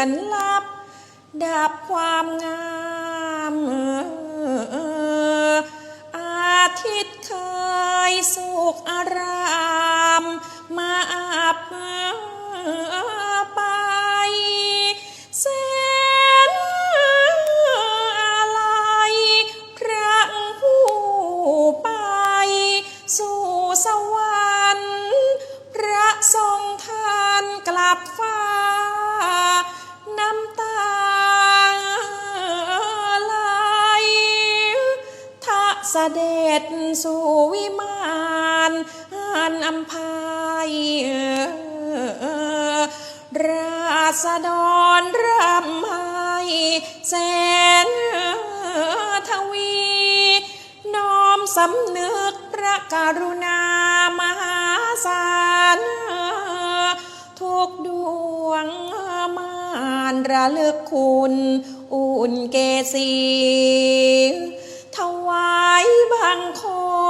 อนลับ ดับความงาม ด็จสู่วิมานอันอัมพายราษฎรรำไห้แสนทวี น้อมสำนึกพระกรุณามหาศาลทุกดวงมานระลึกคุณ อุ่นเกษี งคม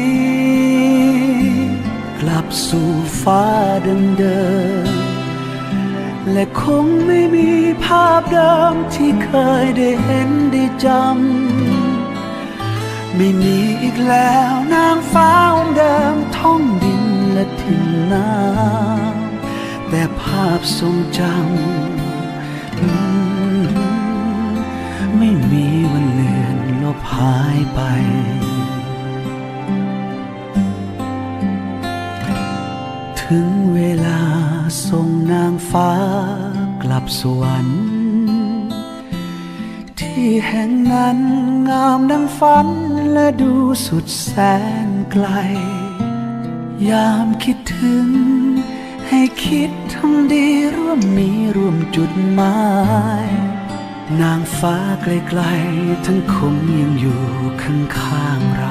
กลับสู่ฟ้าเดิมๆและคงไม่มีภาพเดิมที่เคยได้เห็นได้จำ ไม่มีอีกแล้วนางฟ้าองค์เดิมท่องดินและถิ่นน้ำแต่ภาพทรงจำางฟ้ากลับสวรรค์ ที่แห่งนั้นงามดังฝันและดูสุดแสนไกล ยามคิดถึง ให้คิดทำดีร่วมมีร่วมจุดหมาย นางฟ้าไกลๆทั้งคงยังอยู่ข้างๆเรา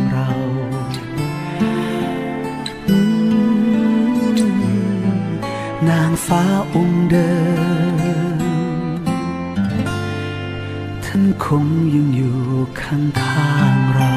ฟ้าองค์เดิม ท่านคงยังอยู่ข้างๆเรา